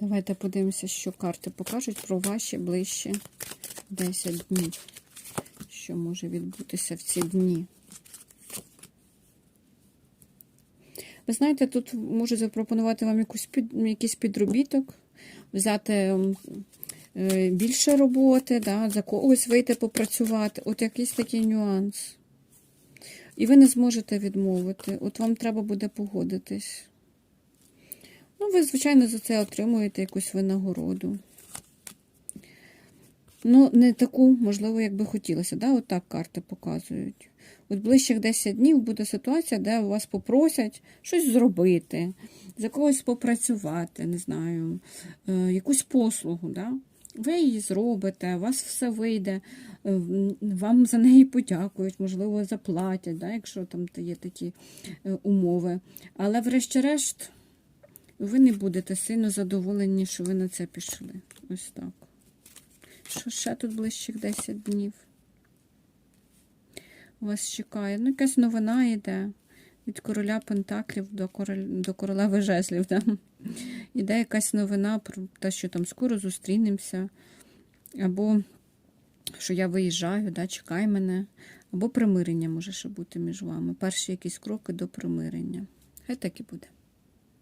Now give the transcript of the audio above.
Давайте подивимося, що карти покажуть про ваші ближчі 10 днів. Що може відбутися в ці дні? Ви знаєте, тут можу запропонувати вам якусь якийсь підробіток, взяти е, більше роботи, да, за когось вийти попрацювати. От якийсь такий нюанс. І ви не зможете відмовити. От вам треба буде погодитись. Ну, ви, звичайно, за це отримуєте якусь винагороду. Ну, не таку, можливо, як би хотілося. Да? От так карти показують. От ближчих 10 днів буде ситуація, де вас попросять щось зробити, за когось попрацювати, не знаю, е, якусь послугу. Да? Ви її зробите, у вас все вийде, е, вам за неї подякують, можливо, заплатять, да? якщо там є такі е, умови. Але, врешті-решт, ви не будете сильно задоволені, що ви на це пішли. Ось так. Що ще тут ближчих 10 днів? Вас чекає. Ну, якась новина йде. Від короля Пентаклів до, король... до королеви жезлів. Да? Іде якась новина про те, що там скоро зустрінемося. Або що я виїжджаю, да, чекай мене. Або примирення може ще бути між вами. Перші якісь кроки до примирення. Хай так і буде.